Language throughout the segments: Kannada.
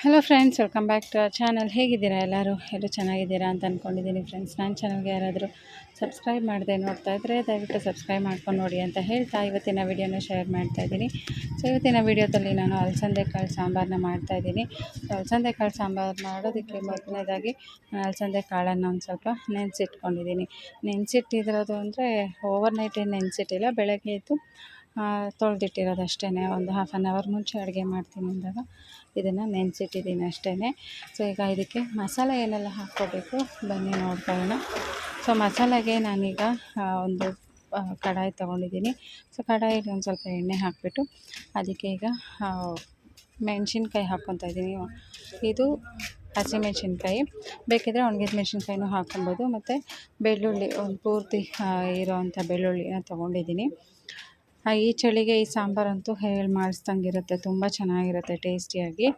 Hello friends welcome back to channel ಹೇಗಿದ್ದೀರಾ ಎಲ್ಲರೂ? ಎಲ್ಲರೂ ಚೆನ್ನಾಗಿದ್ದೀರಾ ಅಂತ ಅಂದ್ಕೊಂಡಿದ್ದೀನಿ ಫ್ರೆಂಡ್ಸ್ ನನ್ನ ಚಾನಲ್ಗೆ ಯಾರಾದರೂ ಸಬ್ಸ್ಕ್ರೈಬ್ ಮಾಡದೆ ನೋಡ್ತಾ ಇದ್ದರೆ ದಯವಿಟ್ಟು ಸಬ್ಸ್ಕ್ರೈಬ್ ಮಾಡ್ಕೊಂಡು ನೋಡಿ ಅಂತ ಹೇಳ್ತಾ ಇವತ್ತಿನ ವೀಡಿಯೋನ ಶೇರ್ ಮಾಡ್ತಾ ಇದ್ದೀನಿ. ಸೊ ಇವತ್ತಿನ ವೀಡಿಯೋದಲ್ಲಿ ನಾನು ಅಲಸಂದೆ ಕಾಳು ಸಾಂಬಾರನ್ನ ಮಾಡ್ತಾಯಿದ್ದೀನಿ ಸೊ ಅಲಸಂದೆ ಕಾಳು ಸಾಂಬಾರು ಮಾಡೋದಕ್ಕೆ ಮೊದಲನೇದಾಗಿ ಅಲಸಂದೆ ಕಾಳನ್ನು ಒಂದು ಸ್ವಲ್ಪ ನೆನೆಸಿಟ್ಕೊಂಡಿದ್ದೀನಿ. ನೆನೆಸಿಟ್ಟಿರೋದು ಅಂದರೆ ಓವರ್ ನೈಟ್ ಏನು ನೆನೆಸಿಟ್ಟಿಲ್ಲ, ಬೆಳಗ್ಗೆ ಎದ್ದು ತೊಳೆದಿಟ್ಟಿರೋದು ಅಷ್ಟೇ ಒಂದು ಹಾಫ್ ಆನ್ ಅವರ್ ಮುಂಚೆ ಅಡುಗೆ ಮಾಡ್ತೀನಿ ಅಂದಾಗ ಇದನ್ನು ನೆನೆಸಿಟ್ಟಿದ್ದೀನಿ ಅಷ್ಟೇ ಸೊ ಈಗ ಇದಕ್ಕೆ ಮಸಾಲೆ ಏನೆಲ್ಲ ಹಾಕ್ಕೋಬೇಕು ಬನ್ನಿ ನೋಡ್ಕೊಳ್ಳೋಣ. ಸೊ ಮಸಾಲೆಗೆ ನಾನೀಗ ಒಂದು ಕಡಾಯಿ ತೊಗೊಂಡಿದ್ದೀನಿ. ಸೊ ಕಡಾಯಿಗೆ ಒಂದು ಸ್ವಲ್ಪ ಎಣ್ಣೆ ಹಾಕಿಬಿಟ್ಟು ಅದಕ್ಕೆ ಈಗ ಮೆಣಸಿನ್ಕಾಯಿ ಹಾಕ್ಕೊತಾ ಇದ್ದೀನಿ. ಇದು ಹಸಿಮೆಣ್ಸಿನ್ಕಾಯಿ ಬೇಕಿದ್ದರೆ ಒಣಗಿದ ಮೆಣಸಿನ್ಕಾಯಿನೂ ಹಾಕ್ಕೊಬೋದು. ಮತ್ತು ಬೆಳ್ಳುಳ್ಳಿ, ಒಂದು ಪೂರ್ತಿ ಇರೋವಂಥ ಬೆಳ್ಳುಳ್ಳಿನ ತೊಗೊಂಡಿದ್ದೀನಿ. ಈ ಚಳಿಗೆ ಈ ಸಾಂಬಾರಂತೂ ಹೇಳಿ ಮಾಡಿಸ್ದಂಗಿರುತ್ತೆ. ತುಂಬ ಚೆನ್ನಾಗಿರುತ್ತೆ ಟೇಸ್ಟಿಯಾಗಿ.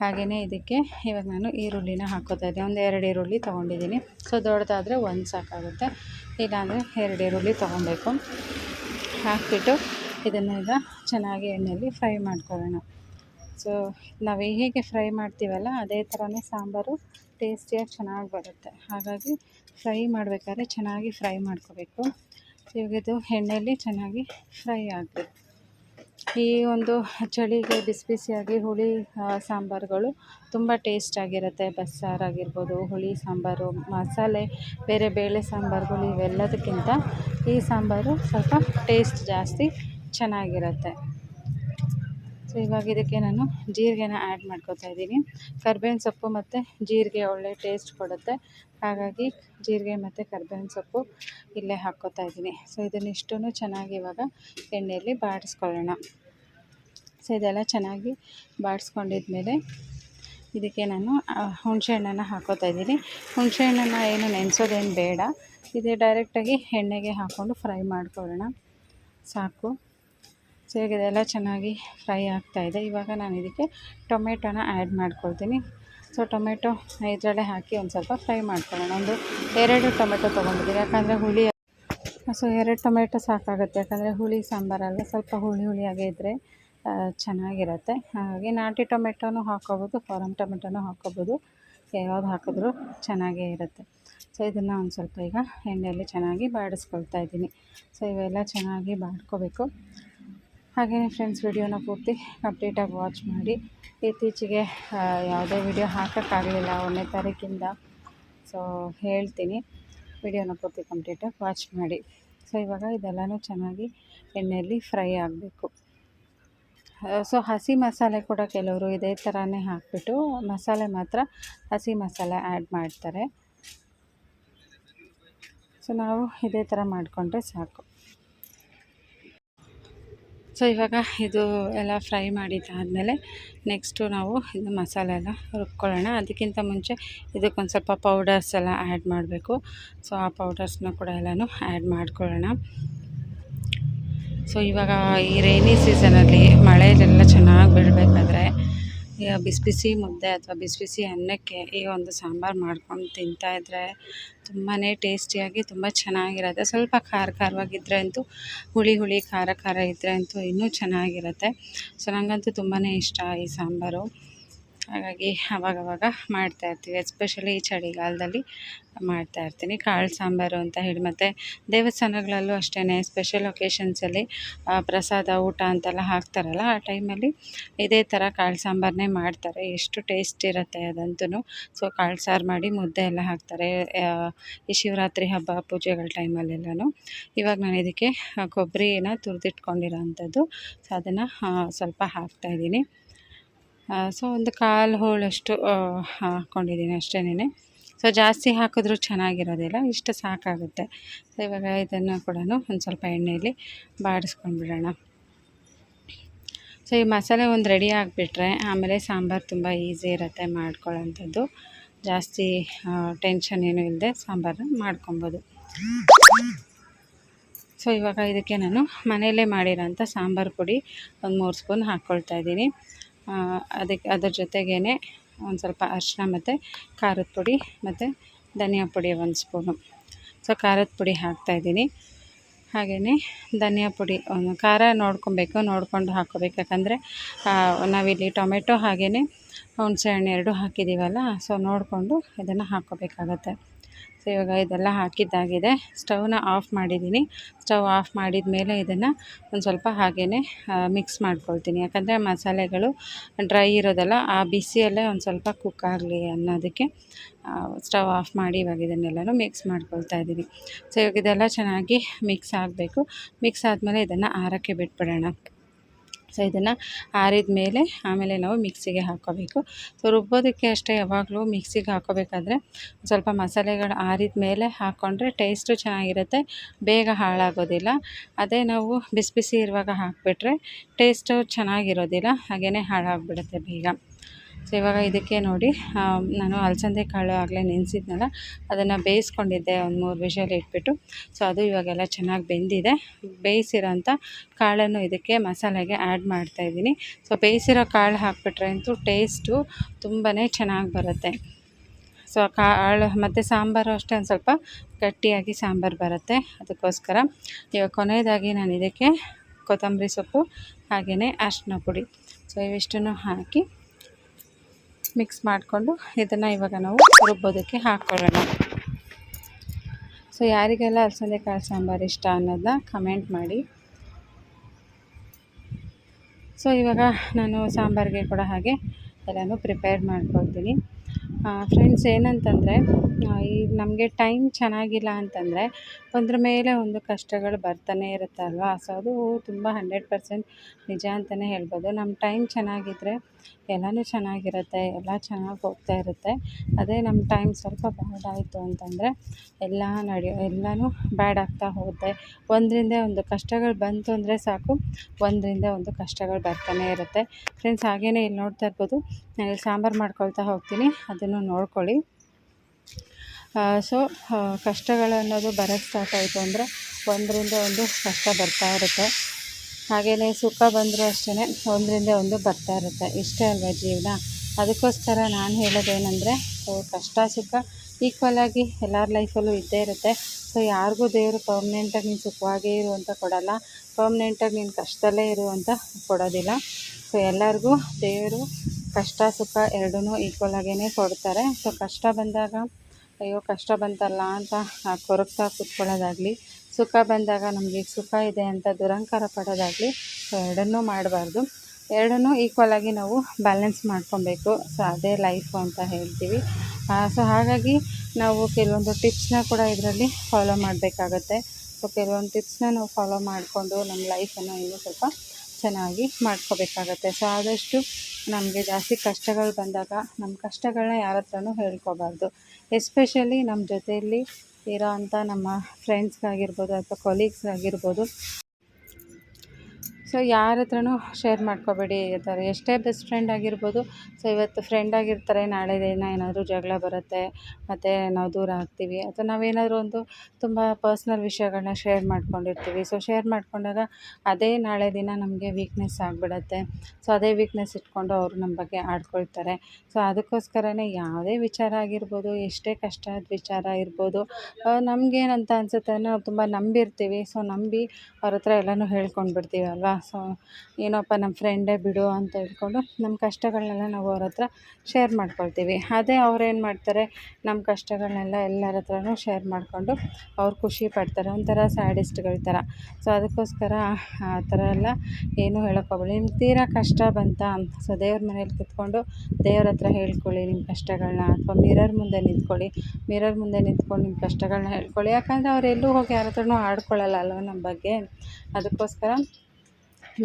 ಹಾಗೆಯೇ ಇದಕ್ಕೆ ಇವಾಗ ನಾನು ಈರುಳ್ಳಿನ ಹಾಕೋತಾ ಇದ್ದೀನಿ ಒಂದು ಎರಡು ಈರುಳ್ಳಿ ತೊಗೊಂಡಿದ್ದೀನಿ. ಸೊ, ದೊಡ್ಡದಾದರೆ ಒಂದು ಸಾಕಾಗುತ್ತೆ. ಇಲ್ಲಾಂದರೆ ಎರಡು ಈರುಳ್ಳಿ ತೊಗೊಬೇಕು. ಹಾಕ್ಬಿಟ್ಟು ಇದನ್ನು ಈಗ ಚೆನ್ನಾಗಿ ಎಣ್ಣೆಯಲ್ಲಿ ಫ್ರೈ ಮಾಡ್ಕೊಳ್ಳೋಣ. ಸೊ, ನಾವು ಹೇಗೆ ಫ್ರೈ ಮಾಡ್ತೀವಲ್ಲ, ಅದೇ ಥರನೇ ಸಾಂಬಾರು ಟೇಸ್ಟಿಯಾಗಿ ಚೆನ್ನಾಗಿ ಬರುತ್ತೆ. ಹಾಗಾಗಿ ಫ್ರೈ ಮಾಡಬೇಕಾದ್ರೆ ಚೆನ್ನಾಗಿ ಫ್ರೈ ಮಾಡ್ಕೋಬೇಕು. ಇದು ಎಣ್ಣೆಯಲ್ಲಿ ಚೆನ್ನಾಗಿ ಫ್ರೈ ಆಗಬೇಕು ಈ ಒಂದು ಚಳಿಗೆ ಬಿಸಿ ಬಿಸಿಯಾಗಿ ಹುಳಿ ಸಾಂಬಾರುಗಳು ತುಂಬ ಟೇಸ್ಟಾಗಿರುತ್ತೆ ಬಸ್ಸಾರಾಗಿರ್ಬೋದು ಹುಳಿ ಸಾಂಬಾರು, ಮಸಾಲೆ, ಬೇರೆ ಬೇಳೆ ಸಾಂಬಾರುಗಳು, ಇವೆಲ್ಲದಕ್ಕಿಂತ ಈ ಸಾಂಬಾರು ಸ್ವಲ್ಪ ಟೇಸ್ಟ್ ಜಾಸ್ತಿ ಚೆನ್ನಾಗಿರುತ್ತೆ. ಸೊ ಇವಾಗ ಇದಕ್ಕೆ ನಾನು ಜೀರಿಗೆನ ಆ್ಯಡ್ ಮಾಡ್ಕೊತಾ ಇದ್ದೀನಿ. ಕರ್ಬೇವಿನ ಸೊಪ್ಪು ಮತ್ತು ಜೀರಿಗೆ ಒಳ್ಳೆ ಟೇಸ್ಟ್ ಕೊಡುತ್ತೆ. ಹಾಗಾಗಿ ಜೀರಿಗೆ ಮತ್ತು ಕರ್ಬೇವಿನ ಸೊಪ್ಪು ಇಲ್ಲೇ ಹಾಕ್ಕೋತಾ ಇದ್ದೀನಿ. ಸೊ ಇದನ್ನಿಷ್ಟೂ ಚೆನ್ನಾಗಿ ಇವಾಗ ಎಣ್ಣೆಯಲ್ಲಿ ಬಾಡಿಸ್ಕೊಳ್ಳೋಣ. ಸೊ ಇದೆಲ್ಲ ಚೆನ್ನಾಗಿ ಬಾಡಿಸ್ಕೊಂಡಿದ್ಮೇಲೆ ಇದಕ್ಕೆ ನಾನು ಹುಣಸೆಹಣ್ಣನ್ನು ಹುಣಸೆ ಹಣ್ಣನ್ನು ಹಾಕ್ಕೋತಾ ಇದ್ದೀನಿ. ಹುಣಸೆ ಹಣ್ಣನ್ನು ಏನು ನೆನೆಸೋದೇನು ಬೇಡ. ಇದೇ ಡೈರೆಕ್ಟಾಗಿ ಎಣ್ಣೆಗೆ ಹಾಕ್ಕೊಂಡು ಫ್ರೈ ಮಾಡ್ಕೊಳ್ಳೋಣ. ಸಾಕು. ಸೊ, ಈಗ ಇದೆಲ್ಲ ಚೆನ್ನಾಗಿ ಫ್ರೈ ಆಗ್ತಾಯಿದೆ ಇವಾಗ ನಾನು ಇದಕ್ಕೆ ಟೊಮೆಟೊನ ಆ್ಯಡ್ ಮಾಡ್ಕೊಳ್ತೀನಿ. ಸೊ, ಟೊಮೆಟೊ ಇದರಲ್ಲೇ ಹಾಕಿ ಒಂದು ಸ್ವಲ್ಪ ಫ್ರೈ ಮಾಡ್ಕೊಳ್ಳೋಣ. ಒಂದು ಎರಡು ಟೊಮೆಟೊ ತೊಗೊಂಡಿದ್ದೀನಿ. ಯಾಕಂದರೆ ಹುಳಿ ಸೊ, ಎರಡು ಟೊಮೆಟೊ ಸಾಕಾಗುತ್ತೆ. ಯಾಕಂದರೆ ಹುಳಿ ಸಾಂಬಾರಲ್ಲ ಸ್ವಲ್ಪ ಹುಳಿ ಹುಳಿಯಾಗೇ ಇದ್ದರೆ ಚೆನ್ನಾಗಿರುತ್ತೆ. ಹಾಗಾಗಿ ನಾಟಿ ಟೊಮೆಟೊನೂ ಹಾಕೋಬೋದು ಫಾರಮ್ ಟೊಮೆಟೊನೂ ಹಾಕೋಬೋದು ಯಾವ್ದು ಹಾಕಿದ್ರೂ ಚೆನ್ನಾಗೇ ಇರುತ್ತೆ. ಸೊ, ಇದನ್ನು ಒಂದು ಸ್ವಲ್ಪ ಈಗ ಎಣ್ಣೆಯಲ್ಲಿ ಚೆನ್ನಾಗಿ ಬಾಡಿಸ್ಕೊಳ್ತಾ ಇದ್ದೀನಿ. ಸೊ, ಇವೆಲ್ಲ ಚೆನ್ನಾಗಿ ಬಾಡ್ಕೋಬೇಕು. ಹಾಗೆಯೇ ಫ್ರೆಂಡ್ಸ್ ವಿಡಿಯೋನ ಪೂರ್ತಿ ಕಂಪ್ಲೀಟಾಗಿ ವಾಚ್ ಮಾಡಿ. ಇತ್ತೀಚೆಗೆ ಯಾವುದೇ ವಿಡಿಯೋ ಹಾಕೋಕ್ಕಾಗಲಿಲ್ಲ, ಒಂದನೇ ತಾರೀಕಿಂದ. ಸೊ ಹೇಳ್ತೀನಿ. ವಿಡಿಯೋನ ಪೂರ್ತಿ ಕಂಪ್ಲೀಟಾಗಿ ವಾಚ್ ಮಾಡಿ. ಸೊ ಇವಾಗ ಇದೆಲ್ಲನೂ ಚೆನ್ನಾಗಿ ಎಣ್ಣೆಯಲ್ಲಿ ಫ್ರೈ ಆಗಬೇಕು. ಸೊ ಹಸಿ ಮಸಾಲೆ ಕೂಡ ಕೆಲವರು ಇದೇ ಥರನೇ ಹಾಕಿಬಿಟ್ಟು, ಮಸಾಲೆ ಮಾತ್ರ ಹಸಿ ಮಸಾಲೆ ಆ್ಯಡ್ ಮಾಡ್ತಾರೆ. ಸೊ ನಾವು ಇದೇ ಥರ ಮಾಡಿಕೊಂಡ್ರೆ ಸಾಕು. ಸೊ, ಇವಾಗ ಇದು ಎಲ್ಲ ಫ್ರೈ ಮಾಡಿದ್ದಾದಮೇಲೆ ನೆಕ್ಸ್ಟು ನಾವು ಇದು ಮಸಾಲೆ ಎಲ್ಲ ರುಬ್ಕೊಳ್ಳೋಣ. ಅದಕ್ಕಿಂತ ಮುಂಚೆ ಇದಕ್ಕೊಂದು ಸ್ವಲ್ಪ ಪೌಡರ್ಸ್ ಎಲ್ಲ ಆ್ಯಡ್ ಮಾಡಬೇಕು. ಸೊ, ಆ ಪೌಡರ್ಸ್ನ ಕೂಡ ಎಲ್ಲನೂ ಆ್ಯಡ್ ಮಾಡ್ಕೊಳ್ಳೋಣ. ಸೊ, ಇವಾಗ ಈ ರೈನಿ ಸೀಸನಲ್ಲಿ ಮಳೆಯಲ್ಲೆಲ್ಲ ಚೆನ್ನಾಗಿ ಬೀಳಬೇಕಾದ್ರೆ ಈಗ ಬಿಸಿ ಬಿಸಿ ಮುದ್ದೆ ಅಥವಾ ಬಿಸಿ ಬಿಸಿ ಅನ್ನಕ್ಕೆ ಈ ಒಂದು ಸಾಂಬಾರು ಮಾಡ್ಕೊಂಡು ತಿಂತಾಯಿದ್ರೆ ತುಂಬಾ ಟೇಸ್ಟಿಯಾಗಿ ತುಂಬ ಚೆನ್ನಾಗಿರುತ್ತೆ. ಸ್ವಲ್ಪ ಖಾರ ಖಾರವಾಗಿದ್ದರೆ ಅಂತೂ, ಹುಳಿ ಹುಳಿ ಖಾರ ಖಾರ ಇದ್ದರೆ ಅಂತೂ ಇನ್ನೂ ಚೆನ್ನಾಗಿರುತ್ತೆ. ಸೊ ನನಗಂತೂ ತುಂಬಾ ಇಷ್ಟ ಈ ಸಾಂಬಾರು. ಹಾಗಾಗಿ ಅವಾಗವಾಗ ಮಾಡ್ತಾಯಿರ್ತೀವಿ ಎಸ್ಪೆಷಲಿ ಈ ಚಳಿಗಾಲದಲ್ಲಿ ಮಾಡ್ತಾಯಿರ್ತೀನಿ ಕಾಳು ಸಾಂಬಾರು ಅಂತ ಹೇಳಿ, ಮತ್ತು ದೇವಸ್ಥಾನಗಳಲ್ಲೂ ಅಷ್ಟೇ ಸ್ಪೆಷಲ್ ಒಕೇಶನ್ಸಲ್ಲಿ ಪ್ರಸಾದ, ಊಟ ಅಂತೆಲ್ಲ ಹಾಕ್ತಾರಲ್ಲ, ಆ ಟೈಮಲ್ಲಿ ಇದೇ ಥರ ಕಾಳು ಸಾಂಬಾರನ್ನೇ ಮಾಡ್ತಾರೆ. ಎಷ್ಟು ಟೇಸ್ಟ್ ಇರುತ್ತೆ ಅದಂತೂ ಸೊ ಕಾಳು ಸಾರು ಮಾಡಿ ಮುದ್ದೆ ಎಲ್ಲ ಹಾಕ್ತಾರೆ ಈ ಶಿವರಾತ್ರಿ ಹಬ್ಬ, ಪೂಜೆಗಳ ಟೈಮಲ್ಲೆಲ್ಲನೂ ಇವಾಗ ನಾನು ಇದಕ್ಕೆ ಕೊಬ್ಬರಿನ ತುರಿದಿಟ್ಕೊಂಡಿರೋ ಅಂಥದ್ದು ಸೊ ಅದನ್ನು ಸ್ವಲ್ಪ ಹಾಕ್ತಾಯಿದ್ದೀನಿ ಸೊ ಒಂದು ಕಾಲು ಹೋಳಷ್ಟು ಹಾಕ್ಕೊಂಡಿದ್ದೀನಿ ಅಷ್ಟೇನೆ ಸೊ ಜಾಸ್ತಿ ಹಾಕಿದ್ರೂ ಚೆನ್ನಾಗಿರೋದಿಲ್ಲ, ಇಷ್ಟು ಸಾಕಾಗುತ್ತೆ. ಸೊ ಇವಾಗ ಇದನ್ನು ಕೂಡ ಒಂದು ಸ್ವಲ್ಪ ಎಣ್ಣೆಯಲ್ಲಿ ಬಾಡಿಸ್ಕೊಂಡ್ಬಿಡೋಣ. ಸೊ ಈ ಮಸಾಲೆ ಒಂದು ರೆಡಿ ಆಗಿಬಿಟ್ರೆ, ಆಮೇಲೆ ಸಾಂಬಾರು ತುಂಬ ಈಸಿ ಇರುತ್ತೆ ಮಾಡ್ಕೊಳ್ಳೋಂಥದ್ದು. ಜಾಸ್ತಿ ಟೆನ್ಷನ್ ಏನೂ ಇಲ್ಲದೆ ಸಾಂಬಾರನ್ನ ಮಾಡ್ಕೊಬೋದು. ಸೊ ಇವಾಗ ಇದಕ್ಕೆ ನಾನು ಮನೆಯಲ್ಲೇ ಮಾಡಿರೋಂಥ ಸಾಂಬಾರು ಪುಡಿ ಒಂದು ಮೂರು ಸ್ಪೂನ್ ಹಾಕ್ಕೊಳ್ತಾ ಇದ್ದೀನಿ. ಅದಕ್ಕೆ ಅದ್ರ ಜೊತೆಗೇ ಒಂದು ಸ್ವಲ್ಪ ಅರಿಶಿನ ಮತ್ತು ಖಾರದ ಪುಡಿ ಮತ್ತು ಧನಿಯಾ ಪುಡಿ ಒಂದು ಸ್ಪೂನು. ಸೊ ಖಾರದ ಪುಡಿ ಹಾಕ್ತಾಯಿದ್ದೀನಿ ಹಾಗೆಯೇ ಧನಿಯಾ ಪುಡಿ ಖಾರ ನೋಡ್ಕೊಬೇಕು, ನೋಡಿಕೊಂಡು ಹಾಕ್ಕೋಬೇಕು. ಯಾಕಂದರೆ ನಾವಿಲ್ಲಿ ಟೊಮೆಟೊ ಹಾಗೆಯೇ ಹುಣಸೆ ಹಣ್ಣು ಎರಡು ಹಾಕಿದ್ದೀವಲ್ಲ ಸೊ ನೋಡಿಕೊಂಡು ಇದನ್ನು ಹಾಕ್ಕೋಬೇಕಾಗತ್ತೆ. ಸೊ, ಇವಾಗ ಇದೆಲ್ಲ ಹಾಕಿದ್ದಾಗಿದೆ. ಸ್ಟವ್ನ ಆಫ್ ಮಾಡಿದ್ದೀನಿ. ಸ್ಟವ್ ಆಫ್ ಮಾಡಿದ ಮೇಲೆ ಇದನ್ನು ಒಂದು ಸ್ವಲ್ಪ ಹಾಗೇ ಮಿಕ್ಸ್ ಮಾಡ್ಕೊಳ್ತೀನಿ. ಯಾಕಂದರೆ ಮಸಾಲೆಗಳು ಡ್ರೈ ಇರೋದಲ್ಲ, ಆ ಬಿಸಿಯಲ್ಲೇ ಒಂದು ಸ್ವಲ್ಪ ಕುಕ್ ಆಗಲಿ ಅನ್ನೋದಕ್ಕೆ ಸ್ಟವ್ ಆಫ್ ಮಾಡಿ ಇವಾಗ ಇದನ್ನೆಲ್ಲನೂ ಮಿಕ್ಸ್ ಮಾಡ್ಕೊಳ್ತಾ ಇದ್ದೀನಿ. ಸೊ, ಇವಾಗ ಇದೆಲ್ಲ ಚೆನ್ನಾಗಿ ಮಿಕ್ಸ್ ಆಗಬೇಕು. ಮಿಕ್ಸ್ ಆದಮೇಲೆ ಇದನ್ನು ಆರಕ್ಕೆ ಬಿಟ್ಬಿಡೋಣ. ಸೊ ಇದನ್ನು ಆರಿದ ಮೇಲೆ ಆಮೇಲೆ ನಾವು ಮಿಕ್ಸಿಗೆ ಹಾಕ್ಕೋಬೇಕು. ಸೊ ರುಬ್ಬೋದಕ್ಕೆ ಅಷ್ಟೇ ಯಾವಾಗಲೂ ಮಿಕ್ಸಿಗೆ ಹಾಕ್ಕೋಬೇಕಾದ್ರೆ ಸ್ವಲ್ಪ ಮಸಾಲೆಗಳು ಆರಿದ ಮೇಲೆ ಹಾಕ್ಕೊಂಡ್ರೆ ಟೇಸ್ಟು ಚೆನ್ನಾಗಿರುತ್ತೆ, ಬೇಗ ಹಾಳಾಗೋದಿಲ್ಲ. ಅದೇ ನಾವು ಬಿಸಿ ಬಿಸಿ ಇರುವಾಗ ಹಾಕಿಬಿಟ್ರೆ ಟೇಸ್ಟು ಚೆನ್ನಾಗಿರೋದಿಲ್ಲ ಹಾಗೆಯೇ ಹಾಳಾಗಿಬಿಡುತ್ತೆ ಬೇಗ. ಸೊ, ಇವಾಗ ಇದಕ್ಕೆ ನೋಡಿ ನಾನು ಅಲಸಂದೆ ಕಾಳು ಆಗಲೇ ನೆನೆಸಿದ್ನಲ್ಲ, ಅದನ್ನು ಬೇಯಿಸ್ಕೊಂಡಿದ್ದೆ ಒಂದು ಮೂರು ವಿಷಲ್ ಇಟ್ಬಿಟ್ಟು. ಸೊ, ಅದು ಇವಾಗೆಲ್ಲ ಚೆನ್ನಾಗಿ ಬೆಂದಿದೆ. ಬೇಯಿಸಿರೋಂಥ ಕಾಳನ್ನು ಇದಕ್ಕೆ ಮಸಾಲೆಗೆ ಆ್ಯಡ್ ಮಾಡ್ತಾಯಿದ್ದೀನಿ ಸೊ, ಬೇಯಿಸಿರೋ ಕಾಳು ಹಾಕ್ಬಿಟ್ರೆ ಅಂತೂ ಟೇಸ್ಟು ತುಂಬಾ ಚೆನ್ನಾಗಿ ಬರುತ್ತೆ. ಸೊ, ಕಾಳು ಮತ್ತು ಸಾಂಬಾರು ಅಷ್ಟೇ ಒಂದು ಸ್ವಲ್ಪ ಗಟ್ಟಿಯಾಗಿ ಸಾಂಬಾರು ಬರುತ್ತೆ ಅದಕ್ಕೋಸ್ಕರ. ಇವಾಗ ಕೊನೆಯದಾಗಿ ನಾನು ಇದಕ್ಕೆ ಕೊತ್ತಂಬರಿ ಸೊಪ್ಪು ಹಾಗೆಯೇ ಅರಿಶಿನ ಪುಡಿ. ಸೊ, ಇವಿಷ್ಟನ್ನು ಹಾಕಿ ಮಿಕ್ಸ್ ಮಾಡಿಕೊಂಡು ಇದನ್ನು ಇವಾಗ ನಾವು ರುಬ್ಬೋದಕ್ಕೆ ಹಾಕ್ಕೊಳ್ಳೋಣ ಸೊ ಯಾರಿಗೆಲ್ಲ ಅಲಸಂದೆ ಕಾಳು ಸಾಂಬಾರು ಇಷ್ಟ ಅನ್ನೋದನ್ನ ಕಮೆಂಟ್ ಮಾಡಿ. ಸೊ ಇವಾಗ ನಾನು ಸಾಂಬಾರಿಗೆ ಕೂಡ ಹಾಗೆ ಎಲ್ಲನೂ ಪ್ರಿಪೇರ್ ಮಾಡ್ಕೊಳ್ತೀನಿ. ಫ್ರೆಂಡ್ಸ್ ಏನಂತಂದರೆ ಈ ನಮಗೆ ಟೈಮ್ ಚೆನ್ನಾಗಿಲ್ಲ ಅಂತಂದರೆ ಒಂದ್ರ ಮೇಲೆ ಒಂದು ಕಷ್ಟಗಳು ಬರ್ತಾನೆ ಇರುತ್ತೆ ಅಲ್ವಾ ಸೊ ಅದು ತುಂಬ ಹಂಡ್ರೆಡ್ ಪರ್ಸೆಂಟ್ ನಿಜ ಅಂತಲೇ ಹೇಳ್ಬೋದು. ನಮ್ಮ ಟೈಮ್ ಚೆನ್ನಾಗಿದ್ದರೆ ಎಲ್ಲನೂ ಚೆನ್ನಾಗಿರುತ್ತೆ, ಎಲ್ಲ ಚೆನ್ನಾಗಿ ಹೋಗ್ತಾ ಇರುತ್ತೆ. ಅದೇ ನಮ್ಮ ಟೈಮ್ ಸ್ವಲ್ಪ ಬ್ಯಾಡ್ ಆಯಿತು ಅಂತಂದರೆ ಎಲ್ಲ ನಡೆಯೋ, ಎಲ್ಲನೂ ಬ್ಯಾಡ್ ಆಗ್ತಾ ಹೋಗುತ್ತೆ. ಒಂದರಿಂದ ಒಂದು ಕಷ್ಟಗಳು ಬಂತು ಅಂದರೆ ಸಾಕು, ಒಂದರಿಂದ ಒಂದು ಕಷ್ಟಗಳು ಬರ್ತಾನೆ ಇರುತ್ತೆ. ಫ್ರೆಂಡ್ಸ್ ಹಾಗೆಯೇ ಇಲ್ಲಿ ನೋಡ್ತಾ ಇರ್ಬೋದು. ನಾನು ಸಾಂಬಾರು ಮಾಡ್ಕೊಳ್ತಾ ಹೋಗ್ತೀನಿ. ಅದನ್ನು ನೋಡ್ಕೊಳ್ಳಿ. ಸೊ ಕಷ್ಟಗಳು ಅನ್ನೋದು ಬರೋಕ್ಕೆ ಸ್ಟಾರ್ಟ್ ಆಯಿತು ಅಂದರೆ ಒಂದರಿಂದ ಒಂದು ಕಷ್ಟ ಬರ್ತಾ ಇರುತ್ತೆ. ಹಾಗೆಯೇ ಸುಖ ಬಂದರೂ ಅಷ್ಟೇ ಒಂದರಿಂದ ಒಂದು ಬರ್ತಾ ಇರುತ್ತೆ. ಇಷ್ಟೇ ಅಲ್ವ ಜೀವನ? ಅದಕ್ಕೋಸ್ಕರ ನಾನು ಹೇಳೋದೇನೆಂದರೆ ಸೊ ಕಷ್ಟ, ಸುಖ ಈಕ್ವಲಾಗಿ ಎಲ್ಲರ ಲೈಫಲ್ಲೂ ಇದ್ದೇ ಇರುತ್ತೆ. ಸೊ ಯಾರಿಗೂ ದೇವರು ಪರ್ಮನೆಂಟಾಗಿ ನೀನು ಸುಖವಾಗೇ ಇರು ಅಂತ ಕೊಡೋಲ್ಲ. ಪರ್ಮನೆಂಟಾಗಿ ನೀನು ಕಷ್ಟದಲ್ಲೇ ಇರು ಅಂತ ಕೊಡೋದಿಲ್ಲ. ಸೊ ಎಲ್ಲರಿಗೂ ದೇವರು ಕಷ್ಟ, ಸುಖ ಎರಡೂ ಈಕ್ವಲಾಗೇ ಕೊಡ್ತಾರೆ. ಸೊ ಕಷ್ಟ ಬಂದಾಗ ಅಯ್ಯೋ, ಕಷ್ಟ ಬಂತಲ್ಲ ಅಂತ ಕೊರಗ್ತಾ ಕೂತ್ಕೊಳ್ಳೋದಾಗಲಿ, ಸುಖ ಬಂದಾಗ ನಮಗೆ ಸುಖ ಇದೆ ಅಂತ ದುರಂಕಾರ ಪಡೋದಾಗಲಿ, ಸೊ ಎರಡನ್ನೂ ಮಾಡಬಾರ್ದು. ಎರಡನ್ನೂ ಈಕ್ವಲಾಗಿ ನಾವು ಬ್ಯಾಲೆನ್ಸ್ ಮಾಡ್ಕೊಬೇಕು. ಸೊ ಅದೇ ಲೈಫು ಅಂತ ಹೇಳ್ತೀವಿ. ಸೊ ಹಾಗಾಗಿ ನಾವು ಕೆಲವೊಂದು ಟಿಪ್ಸ್ನ ಕೂಡ ಇದರಲ್ಲಿ ಫಾಲೋ ಮಾಡಬೇಕಾಗತ್ತೆ. ಸೊ ಕೆಲವೊಂದು ಟಿಪ್ಸ್ನ ನಾವು ಫಾಲೋ ಮಾಡಿಕೊಂಡು ನಮ್ಮ ಲೈಫನ್ನು ಇನ್ನೂ ಸ್ವಲ್ಪ ಚೆನ್ನಾಗಿ ಮಾಡ್ಕೋಬೇಕಾಗತ್ತೆ. ಸೊ ಆದಷ್ಟು ನಮಗೆ ಜಾಸ್ತಿ ಕಷ್ಟಗಳು ಬಂದಾಗ ನಮ್ಮ ಕಷ್ಟಗಳನ್ನ ಯಾರ ಹತ್ರನೂ ಹೇಳ್ಕೋಬಾರ್ದು. ಎಸ್ಪೆಷಲಿ ನಮ್ಮ ಜೊತೆಯಲ್ಲಿ ಇರೋ ಅಂಥ ನಮ್ಮ ಫ್ರೆಂಡ್ಸ್ಗಾಗಿರ್ಬೋದು ಅಥವಾ ಕೊಲೀಗ್ಸ್ಗಾಗಿರ್ಬೋದು ಸೊ ಯಾರ ಹತ್ರನೂ ಶೇರ್ ಮಾಡ್ಕೋಬೇಡಿ ಇರ್ತಾರೆ ಎಷ್ಟೇ ಬೆಸ್ಟ್ ಫ್ರೆಂಡ್ ಆಗಿರ್ಬೋದು, ಸೊ ಇವತ್ತು ಫ್ರೆಂಡ್ ಆಗಿರ್ತಾರೆ, ನಾಳೆ ದಿನ ಏನಾದರೂ ಜಗಳ ಬರುತ್ತೆ, ಮತ್ತು ನಾವು ದೂರ ಆಗ್ತೀವಿ. ಅಥವಾ ನಾವೇನಾದರೂ ಒಂದು ತುಂಬ ಪರ್ಸ್ನಲ್ ವಿಷಯಗಳನ್ನ ಶೇರ್ ಮಾಡ್ಕೊಂಡಿರ್ತೀವಿ. ಸೊ ಶೇರ್ ಮಾಡಿಕೊಂಡಾಗ ಅದೇ ನಾಳೆ ದಿನ ನಮಗೆ ವೀಕ್ನೆಸ್ ಆಗಿಬಿಡತ್ತೆ. ಸೊ ಅದೇ ವೀಕ್ನೆಸ್ ಇಟ್ಕೊಂಡು ಅವರು ನಮ್ಮ ಬಗ್ಗೆ ಆಡ್ಕೊಳ್ತಾರೆ. ಸೊ ಅದಕ್ಕೋಸ್ಕರನೇ ಯಾವುದೇ ವಿಚಾರ ಆಗಿರ್ಬೋದು, ಎಷ್ಟೇ ಕಷ್ಟದ ವಿಚಾರ ಇರ್ಬೋದು ನಮಗೇನಂತ ಅನಿಸುತ್ತೆ ನಾವು ತುಂಬ ನಂಬಿರ್ತೀವಿ. ಸೊ ನಂಬಿ ಅವ್ರ ಹತ್ರ ಎಲ್ಲನೂ ಹೇಳ್ಕೊಂಡು ಬಿಡ್ತೀವಿ ಅಲ್ವಾ ಸೊ, ಏನೋಪ್ಪ ನಮ್ಮ ಫ್ರೆಂಡೇ ಬಿಡು ಅಂತ ಹೇಳ್ಕೊಂಡು ನಮ್ಮ ಕಷ್ಟಗಳನ್ನೆಲ್ಲ ನಾವು ಅವ್ರ ಹತ್ರ ಶೇರ್ ಮಾಡ್ಕೊಳ್ತೀವಿ. ಅದೇ ಅವ್ರೇನು ಮಾಡ್ತಾರೆ ನಮ್ಮ ಕಷ್ಟಗಳನ್ನೆಲ್ಲ ಎಲ್ಲರ ಹತ್ರನೂ ಶೇರ್ ಮಾಡಿಕೊಂಡು ಅವ್ರು ಖುಷಿ ಪಡ್ತಾರೆ. ಒಂಥರ ಸ್ಯಾಡಿಸ್ಟ್ಗಳ ಥರ ಸೊ, ಅದಕ್ಕೋಸ್ಕರ ಆ ಥರ ಎಲ್ಲ ಏನೂ ಹೇಳೋಕ್ಕೋಗಲ್ಲ ನಿಮ್ಗೆ ತೀರಾ ಕಷ್ಟ ಬಂತಾ ಸೊ, ದೇವ್ರ ಮನೇಲಿ ಕೂತ್ಕೊಂಡು ದೇವ್ರ ಹತ್ರ ಹೇಳ್ಕೊಳ್ಳಿ ನಿಮ್ಮ ಕಷ್ಟಗಳನ್ನ ಅಥವಾ ಮಿರರ್ ಮುಂದೆ ನಿಂತ್ಕೊಳ್ಳಿ. ಮಿರರ್ ಮುಂದೆ ನಿಂತ್ಕೊಂಡು ನಿಮ್ಮ ಕಷ್ಟಗಳನ್ನ ಹೇಳ್ಕೊಳ್ಳಿ. ಯಾಕಂದರೆ ಅವ್ರು ಎಲ್ಲೂ ಹೋಗಿ ಯಾರ ಹತ್ರನೂ ಆಡ್ಕೊಳ್ಳಲ್ಲ ಅಲ್ವ ನಮ್ಮ ಬಗ್ಗೆ? ಅದಕ್ಕೋಸ್ಕರ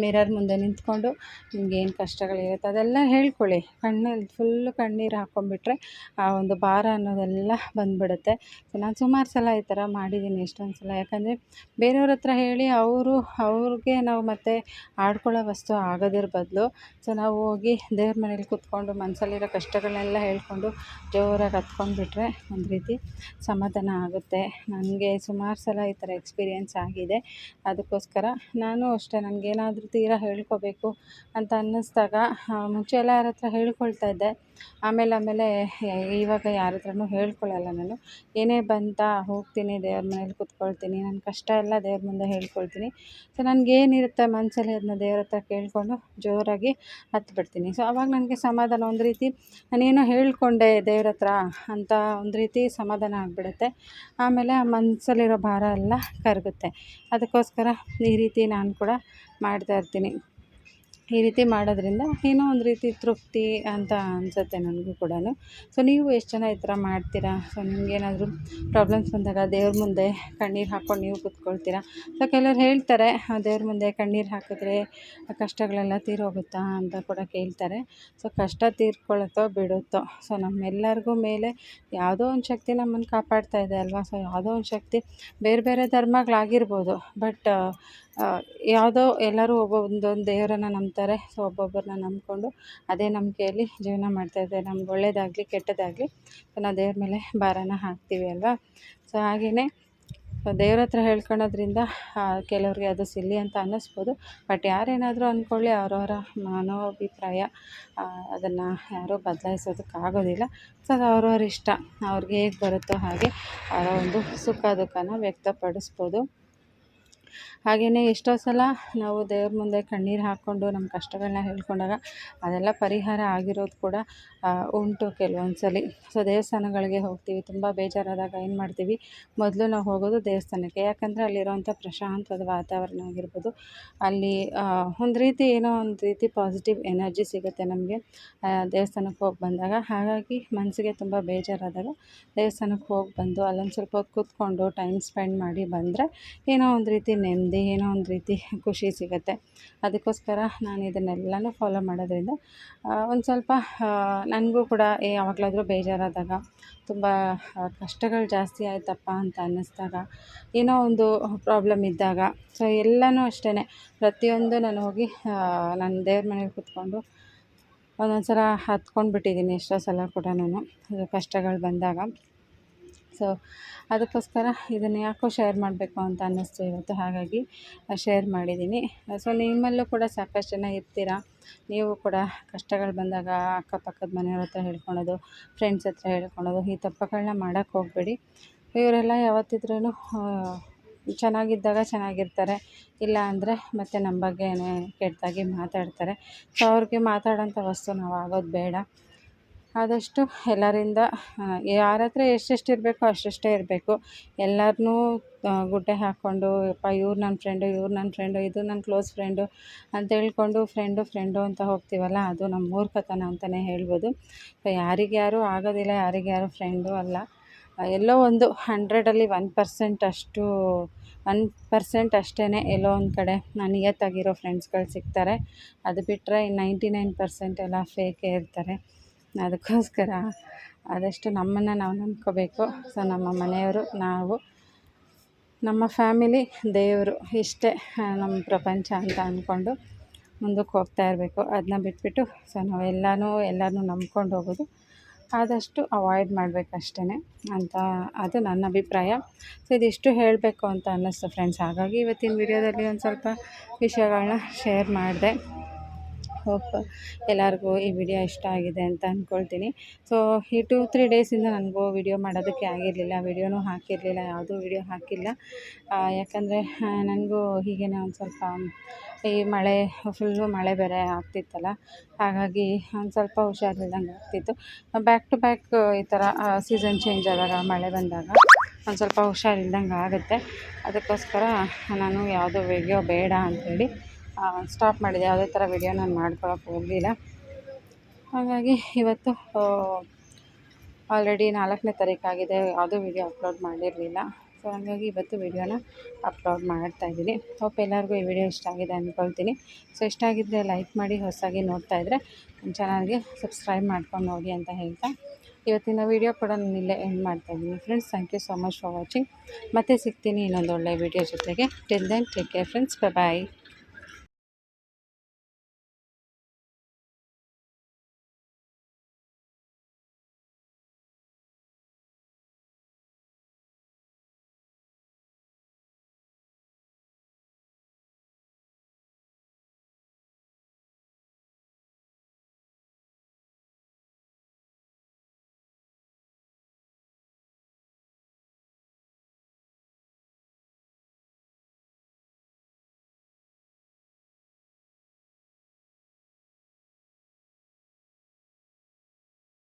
ಮಿರರ್ ಮುಂದೆ ನಿಂತ್ಕೊಂಡು ನಿಮ್ಗೇನು ಕಷ್ಟಗಳಿರುತ್ತೆ ಅದೆಲ್ಲ ಹೇಳ್ಕೊಳ್ಳಿ. ಕಣ್ಣಲ್ಲಿ ಫುಲ್ಲು ಕಣ್ಣೀರು ಹಾಕ್ಕೊಂಡ್ಬಿಟ್ರೆ ಆ ಒಂದು ಭಾರ ಅನ್ನೋದೆಲ್ಲ ಬಂದುಬಿಡುತ್ತೆ. ನಾನು ಸುಮಾರು ಸಲ ಈ ಥರ ಮಾಡಿದ್ದೀನಿ ಎಷ್ಟೊಂದು ಸಲ. ಯಾಕಂದರೆ ಬೇರೆಯವ್ರ ಹತ್ರ ಹೇಳಿ ಅವರು, ಅವ್ರಿಗೆ ನಾವು ಮತ್ತೆ ಆಡ್ಕೊಳ್ಳೋ ವಸ್ತು ಆಗೋದ್ರ ಬದಲು ಸೊ ನಾವು ಹೋಗಿ ದೇವ್ರ ಮನೇಲಿ ಕೂತ್ಕೊಂಡು ಮನಸ್ಸಲ್ಲಿರೋ ಕಷ್ಟಗಳನ್ನೆಲ್ಲ ಹೇಳ್ಕೊಂಡು ಜೋರಾಗಿ ಹತ್ಕೊಂಡ್ಬಿಟ್ರೆ ಒಂದು ರೀತಿ ಸಮಾಧಾನ ಆಗುತ್ತೆ. ನನಗೆ ಸುಮಾರು ಸಲ ಈ ಥರ ಎಕ್ಸ್ಪೀರಿಯೆನ್ಸ್ ಆಗಿದೆ. ಅದಕ್ಕೋಸ್ಕರ ನಾನು ಅಷ್ಟೇ. ನನಗೇನಾದರೂ ತೀರಾ ಹೇಳ್ಕೊಬೇಕು ಅಂತ ಅನ್ನಿಸ್ದಾಗ ಮುಂಚೆ ಯಾರ ಹತ್ರ ಹೇಳ್ಕೊಳ್ತಾ ಇದ್ದೆ ಆಮೇಲೆ ಆಮೇಲೆ ಇವಾಗ ಯಾರ ಹತ್ರನೂ ಹೇಳ್ಕೊಳ್ಳಲ್ಲ ನಾನು. ಏನೇ ಬಂತಾ, ಹೋಗ್ತೀನಿ, ದೇವ್ರ ಮನೇಲಿ ಕುತ್ಕೊಳ್ತೀನಿ ನನ್ನ ಕಷ್ಟ ಎಲ್ಲ ದೇವ್ರ ಮುಂದೆ ಹೇಳ್ಕೊಳ್ತೀನಿ. ಸೊ ನನಗೇನಿರುತ್ತೆ ಮನಸ್ಸಲ್ಲಿ ಅದನ್ನ ದೇವ್ರ ಹತ್ರ ಕೇಳಿಕೊಂಡು ಜೋರಾಗಿ ಹತ್ಬಿಡ್ತೀನಿ. ಸೊ ಅವಾಗ ನನಗೆ ಸಮಾಧಾನ, ಒಂದು ರೀತಿ ನಾನೇನೋ ಹೇಳ್ಕೊಂಡೆ ದೇವ್ರ ಹತ್ರ ಅಂತ ಒಂದು ರೀತಿ ಸಮಾಧಾನ ಆಗಿಬಿಡುತ್ತೆ. ಆಮೇಲೆ ಆ ಮನಸ್ಸಲ್ಲಿರೋ ಭಾರ ಎಲ್ಲ ಕರಗುತ್ತೆ. ಅದಕ್ಕೋಸ್ಕರ ಈ ರೀತಿ ನಾನು ಕೂಡ ಮಾಡ್ತಾಯಿರ್ತೀನಿ ಈ ರೀತಿ ಮಾಡೋದ್ರಿಂದ ಏನೋ ಒಂದು ರೀತಿ ತೃಪ್ತಿ ಅಂತ ಅನಿಸುತ್ತೆ ನನಗೂ ಕೂಡ ಸೊ ನೀವು ಎಷ್ಟು ಜನ ಈ ಥರ ಮಾಡ್ತೀರಾ? ಸೊ ನಿಮಗೇನಾದರೂ ಪ್ರಾಬ್ಲಮ್ಸ್ ಬಂದಾಗ ದೇವ್ರ ಮುಂದೆ ಕಣ್ಣೀರು ಹಾಕ್ಕೊಂಡು ನೀವು ಕೂತ್ಕೊಳ್ತೀರಾ? ಸೊ ಕೆಲವರು ಹೇಳ್ತಾರೆ ದೇವ್ರ ಮುಂದೆ ಕಣ್ಣೀರು ಹಾಕಿದ್ರೆ ಕಷ್ಟಗಳೆಲ್ಲ ತೀರೋಗುತ್ತಾ ಅಂತ ಕೂಡ ಕೇಳ್ತಾರೆ. ಸೊ ಕಷ್ಟ ತೀರ್ಕೊಳ್ಳುತ್ತೋ ಬಿಡುತ್ತೋ? ಸೊ ನಮ್ಮೆಲ್ಲರಿಗೂ ಮೇಲೆ ಯಾವುದೋ ಒಂದು ಶಕ್ತಿ ನಮ್ಮನ್ನು ಕಾಪಾಡ್ತಾ ಇದೆ ಅಲ್ವಾ? ಸೊ ಯಾವುದೋ ಒಂದು ಶಕ್ತಿ ಬೇರೆ ಬೇರೆ ಧರ್ಮಗಳಾಗಿರ್ಬೋದು ಬಟ್ ಯಾವುದೋ ಎಲ್ಲರೂ ಒಬ್ಬೊಂದೊಂದು ದೇವರನ್ನ ನಂಬ್ತಾರೆ. ಸೊ ಒಬ್ಬೊಬ್ಬರನ್ನ ನಂಬಿಕೊಂಡು ಅದೇ ನಂಬಿಕೆಯಲ್ಲಿ ಜೀವನ ಮಾಡ್ತಾಯಿದ್ದಾರೆ ನಮ್ಗೆ ಒಳ್ಳೇದಾಗಲಿ, ಕೆಟ್ಟದಾಗಲಿ ಸೊ, ನಾವು ದೇವ್ರ ಮೇಲೆ ಭಾರನ ಹಾಕ್ತೀವಿ ಅಲ್ವಾ? ಸೊ ಹಾಗೆಯೇ ದೇವ್ರ ಹತ್ರ ಹೇಳ್ಕೊಳೋದ್ರಿಂದ ಕೆಲವರಿಗೆ ಅದು ಸಿಲ್ಲಿ ಅಂತ ಅನ್ನಿಸ್ಬೋದು. ಬಟ್ ಯಾರೇನಾದರೂ ಅಂದ್ಕೊಳ್ಳಿ ಅವರವರ ಮನೋಭಿಪ್ರಾಯ ಅದನ್ನು ಯಾರೂ ಬದಲಾಯಿಸೋದಕ್ಕಾಗೋದಿಲ್ಲ ಸೊ ಅದು ಅವ್ರವ್ರ ಇಷ್ಟ. ಅವ್ರಿಗೆ ಹೇಗೆ ಬರುತ್ತೋ ಹಾಗೆ, ಅವರ ಒಂದು ಸುಖ, ದುಃಖನ ವ್ಯಕ್ತಪಡಿಸ್ಬೋದು. ಹಾಗೆಯೇ ಎಷ್ಟೋ ಸಲ ನಾವು ದೇವ್ರ ಮುಂದೆ ಕಣ್ಣೀರು ಹಾಕ್ಕೊಂಡು ನಮ್ಮ ಕಷ್ಟಗಳನ್ನ ಹೇಳ್ಕೊಂಡಾಗ ಅದೆಲ್ಲ ಪರಿಹಾರ ಆಗಿರೋದು ಕೂಡ ಉಂಟು ಕೆಲವೊಂದು ಸಲ ಸೊ ದೇವಸ್ಥಾನಗಳಿಗೆ ಹೋಗ್ತೀವಿ. ತುಂಬ ಬೇಜಾರಾದಾಗ ಏನು ಮಾಡ್ತೀವಿ? ಮೊದಲು ನಾವು ಹೋಗೋದು ದೇವಸ್ಥಾನಕ್ಕೆ. ಯಾಕಂದರೆ ಅಲ್ಲಿರುವಂಥ ಪ್ರಶಾಂತವಾದ ವಾತಾವರಣ ಆಗಿರ್ಬೋದು. ಅಲ್ಲಿ ಒಂದು ರೀತಿ ಏನೋ ಒಂದು ರೀತಿ ಪಾಸಿಟಿವ್ ಎನರ್ಜಿ ಸಿಗುತ್ತೆ ನಮಗೆ ದೇವಸ್ಥಾನಕ್ಕೆ ಹೋಗಿ ಬಂದಾಗ. ಹಾಗಾಗಿ ಮನಸ್ಸಿಗೆ ತುಂಬ ಬೇಜಾರಾದಾಗ ದೇವಸ್ಥಾನಕ್ಕೆ ಹೋಗಿ ಬಂದು ಅಲ್ಲೊಂದು ಸ್ವಲ್ಪ ಹೊತ್ತು ಕೂತ್ಕೊಂಡು ಟೈಮ್ ಸ್ಪೆಂಡ್ ಮಾಡಿ ಬಂದರೆ ಏನೋ ಒಂದು ರೀತಿ ನೆಮ್ಮದಿ ಏನೋ ಒಂದು ರೀತಿ ಖುಷಿ ಸಿಗುತ್ತೆ. ಅದಕ್ಕೋಸ್ಕರ ನಾನು ಇದನ್ನೆಲ್ಲನೂ ಫಾಲೋ ಮಾಡೋದ್ರಿಂದ ಒಂದು ಸ್ವಲ್ಪ ನನಗೂ ಕೂಡ ಯಾವಾಗಲಾದರೂ ಬೇಜಾರಾದಾಗ, ತುಂಬ ಕಷ್ಟಗಳು ಜಾಸ್ತಿ ಆಯ್ತಪ್ಪ ಅಂತ ಅನ್ನಿಸ್ದಾಗ, ಏನೋ ಒಂದು ಪ್ರಾಬ್ಲಮ್ ಇದ್ದಾಗ ಸೊ ಎಲ್ಲನೂ ಅಷ್ಟೇ ಪ್ರತಿಯೊಂದು ನಾನು ಹೋಗಿ ನಾನು ದೇವ್ರ ಮನೇಲಿ ಕೂತ್ಕೊಂಡು ಒಂದೊಂದು ಸಲ ಹತ್ಕೊಂಡು ಬಿಟ್ಟಿದ್ದೀನಿ ಎಷ್ಟೋ ಸಲ ಕೂಡ ನಾನು ಕಷ್ಟಗಳು ಬಂದಾಗ. ಸೊ ಅದಕ್ಕೋಸ್ಕರ ಇದನ್ನು ಯಾಕೋ ಶೇರ್ ಮಾಡಬೇಕು ಅಂತ ಅನ್ನಿಸ್ತು ಇವತ್ತು, ಹಾಗಾಗಿ ಶೇರ್ ಮಾಡಿದ್ದೀನಿ ಸೊ ನಿಮ್ಮಲ್ಲೂ ಕೂಡ ಸಾಕಷ್ಟು ಜನ ಇರ್ತೀರ? ನೀವು ಕೂಡ ಕಷ್ಟಗಳು ಬಂದಾಗ ಅಕ್ಕಪಕ್ಕದ ಮನೆಯವ್ರ ಹತ್ರ ಹೇಳ್ಕೊಳೋದು ಫ್ರೆಂಡ್ಸ್ ಹತ್ರ ಹೇಳ್ಕೊಳೋದು, ಈ ತಪ್ಪುಗಳನ್ನ ಮಾಡೋಕ್ಕೆ ಹೋಗಬೇಡಿ. ಇವರೆಲ್ಲ ಯಾವತ್ತಿದ್ರೂ ಚೆನ್ನಾಗಿದ್ದಾಗ ಚೆನ್ನಾಗಿರ್ತಾರೆ, ಇಲ್ಲ ಅಂದರೆ ಮತ್ತು ನಮ್ಮ ಬಗ್ಗೆ ಕೆಟ್ಟದಾಗಿ ಮಾತಾಡ್ತಾರೆ. ಸೊ ಅವ್ರಿಗೆ ಮಾತಾಡೋಂಥ ವಸ್ತು ನಾವು ಆಗೋದು ಬೇಡ. ಆದಷ್ಟು ಎಲ್ಲರಿಂದ ಯಾರ ಹತ್ರ ಎಷ್ಟೆಷ್ಟು ಇರಬೇಕೋ ಅಷ್ಟಷ್ಟೇ ಇರಬೇಕು. ಎಲ್ಲರನ್ನೂ ಗುಡ್ಡೆ ಹಾಕ್ಕೊಂಡು ಯಪ್ಪ, ಇವ್ರು ನನ್ನ ಫ್ರೆಂಡು ಇವ್ರು ನನ್ನ ಫ್ರೆಂಡು ಇದು ನನ್ನ ಕ್ಲೋಸ್ ಫ್ರೆಂಡು ಅಂತ ಹೇಳ್ಕೊಂಡು ಫ್ರೆಂಡು ಫ್ರೆಂಡು ಅಂತ ಹೋಗ್ತೀವಲ್ಲ, ಅದು ನಮ್ಮ ಮೂರ್ಖತನ ಅಂತಲೇ ಹೇಳ್ಬೋದು. ಸೊ ಯಾರಿಗ್ಯಾರು ಆಗೋದಿಲ್ಲ ಯಾರಿಗ್ಯಾರು ಫ್ರೆಂಡು ಅಲ್ಲ. ಎಲ್ಲೋ ಒಂದು ಹಂಡ್ರೆಡಲ್ಲಿ ಒನ್ ಪರ್ಸೆಂಟ್ ಅಷ್ಟು ಒನ್ ಪರ್ಸೆಂಟ್ ಅಷ್ಟೇ ಎಲ್ಲೋ ಒಂದು ಕಡೆ ನಿಯತ್ತಾಗಿರೋ ಫ್ರೆಂಡ್ಸ್ಗಳು ಸಿಗ್ತಾರೆ. ಅದು ಬಿಟ್ಟರೆ ನೈಂಟಿ ನೈನ್ ಪರ್ಸೆಂಟ್ ಎಲ್ಲ ಫೇಕೇ ಇರ್ತಾರೆ. ಅದಕ್ಕೋಸ್ಕರ ಆದಷ್ಟು ನಮ್ಮನ್ನು ನಾವು ನಂಬ್ಕೋಬೇಕು. ಸೊ ನಮ್ಮ ಮನೆಯವರು, ನಾವು, ನಮ್ಮ ಫ್ಯಾಮಿಲಿ, ದೇವರು ಇಷ್ಟೇ ನಮ್ಮ ಪ್ರಪಂಚ ಅಂತ ಅಂದ್ಕೊಂಡು ಮುಂದಕ್ಕೆ ಹೋಗ್ತಾ ಇರಬೇಕು. ಅದನ್ನ ಬಿಟ್ಬಿಟ್ಟು ಸೊ ನಾವೆಲ್ಲನೂ ಎಲ್ಲರನ್ನೂ ನಂಬ್ಕೊಂಡು ಹೋಗೋದು. ಆದಷ್ಟು ಅವಾಯ್ಡ್ ಮಾಡಬೇಕಷ್ಟೇ ಅಂತ, ಅದು ನನ್ನ ಅಭಿಪ್ರಾಯ. ಸೊ ಇದಿಷ್ಟು ಹೇಳಬೇಕು ಅಂತ ಅನ್ನಿಸ್ತು ಫ್ರೆಂಡ್ಸ್ ಹಾಗಾಗಿ ಇವತ್ತಿನ ವಿಡಿಯೋದಲ್ಲಿ ಒಂದು ಸ್ವಲ್ಪ ವಿಷಯಗಳನ್ನ ಶೇರ್ ಮಾಡಿದೆ. ಹೋಪ್ ಎಲ್ಲರಿಗೂ ಈ ವಿಡಿಯೋ ಇಷ್ಟ ಆಗಿದೆ ಅಂತ ಅಂದ್ಕೊಳ್ತೀನಿ ಸೊ ಈ ಟೂ ತ್ರೀ ಡೇಸಿಂದ ನನಗೂ ವಿಡಿಯೋ ಮಾಡೋದಕ್ಕೆ ಆಗಿರಲಿಲ್ಲ. ವಿಡಿಯೋನೂ ಹಾಕಿರಲಿಲ್ಲ, ಯಾವುದೂ ವಿಡಿಯೋ ಹಾಕಿಲ್ಲ. ಯಾಕಂದರೆ ನನಗೂ ಹೀಗೇ ಒಂದು ಸ್ವಲ್ಪ ಈ ಮಳೆ ಫುಲ್ಲು ಮಳೆ ಬೇರೆ ಆಗ್ತಿತ್ತಲ್ಲ. ಹಾಗಾಗಿ ಒಂದು ಸ್ವಲ್ಪ ಹುಷಾರಿಲ್ದಂಗೆ ಆಗ್ತಿತ್ತು. ಬ್ಯಾಕ್ ಟು ಬ್ಯಾಕ್ ಈ ಥರ ಸೀಸನ್ ಚೇಂಜ್ ಆದಾಗ, ಮಳೆ ಬಂದಾಗ ಒಂದು ಸ್ವಲ್ಪ ಹುಷಾರಿಲ್ದಂಗೆ ಆಗುತ್ತೆ. ಅದಕ್ಕೋಸ್ಕರ ನಾನು ಯಾವುದೋ ವಿಡಿಯೋ ಬೇಡ ಅಂಥೇಳಿ ಸ್ಟಾಪ್ ಮಾಡಿದೆ. ಯಾವುದೇ ಥರ ವಿಡಿಯೋ ನಾನು ಮಾಡ್ಕೊಳಕ್ಕೆ ಹೋಗಲಿಲ್ಲ. ಹಾಗಾಗಿ ಇವತ್ತು ಆಲ್ರೆಡಿ ನಾಲ್ಕನೇ ತಾರೀಕಾಗಿದೆ ಯಾವುದೂ ವಿಡಿಯೋ ಅಪ್ಲೋಡ್ ಮಾಡಿರಲಿಲ್ಲ. ಸೊ ಹಾಗಾಗಿ ಇವತ್ತು ವಿಡಿಯೋನ ಅಪ್ಲೋಡ್ ಮಾಡ್ತಾ ಇದ್ದೀನಿ. ಹೋಪ್ ಎಲ್ಲರಿಗೂ ಈ ವಿಡಿಯೋ ಇಷ್ಟ ಆಗಿದೆ ಅಂದ್ಕೊಳ್ತೀನಿ ಸೊ ಇಷ್ಟ ಆಗಿದ್ದರೆ ಲೈಕ್ ಮಾಡಿ, ಹೊಸದಾಗಿ ನೋಡ್ತಾ ಇದ್ದರೆ ನಮ್ಮ ಚಾನಲ್ಗೆ ಸಬ್ಸ್ಕ್ರೈಬ್ ಮಾಡ್ಕೊಂಡು ನೋಡಿ ಅಂತ ಹೇಳ್ತಾ. ಇವತ್ತಿನ ವಿಡಿಯೋ ಕೂಡ ನಾನು ಇಲ್ಲೇ ಎಂಡ್ ಮಾಡ್ತಾಯಿದ್ದೀನಿ friends thank you so much for watching ಮತ್ತೆ ಸಿಗ್ತೀನಿ ಇನ್ನೊಂದು ಒಳ್ಳೆಯ ವಿಡಿಯೋ ಜೊತೆಗೆ. Till then take care friends bye